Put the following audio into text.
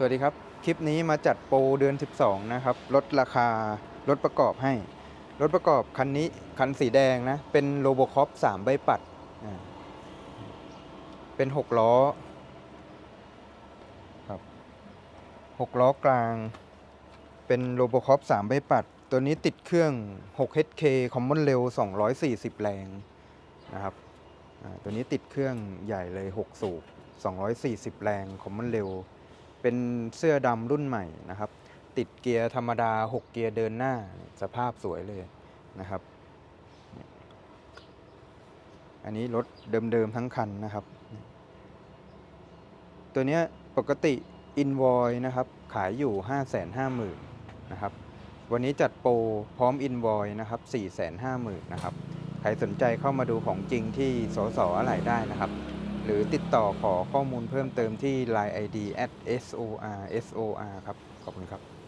สวัสดีครับ คลิปนี้มาจัดโปรเดือน 12 นะครับ ลดราคารถประกอบให้ รถประกอบคันนี้คันสีแดงนะ เป็นโลโบคอป3ใบปัด เป็น 6 ล้อครับ6ล้อกลาง เป็นโลโบคอป3ใบปัด ตัวนี้ติดเครื่อง 6HK Common Rail 240 แรงนะครับตัวนี้ติดเครื่องใหญ่เลย 6 สูบ 240 แรง Common Rail เป็นเสื้อดำรุ่นใหม่นะครับ ติดเกียร์ธรรมดา 6 เกียร์เดินหน้าสภาพสวยเลยนะครับ อันนี้รถเดิมๆทั้งคันนะครับ ตัวนี้ปกติอินวอยนะครับ ขายอยู่ 550,000นะครับ วันนี้จัดโปรพร้อมอินวอยนะครับ 450,000นะครับ ใครสนใจเข้ามาดูของจริงที่สสอะไรได้นะครับ หรือติดต่อขอข้อมูลเพิ่มเติมที่ Line ID at SOR SOR ครับ ขอบคุณครับ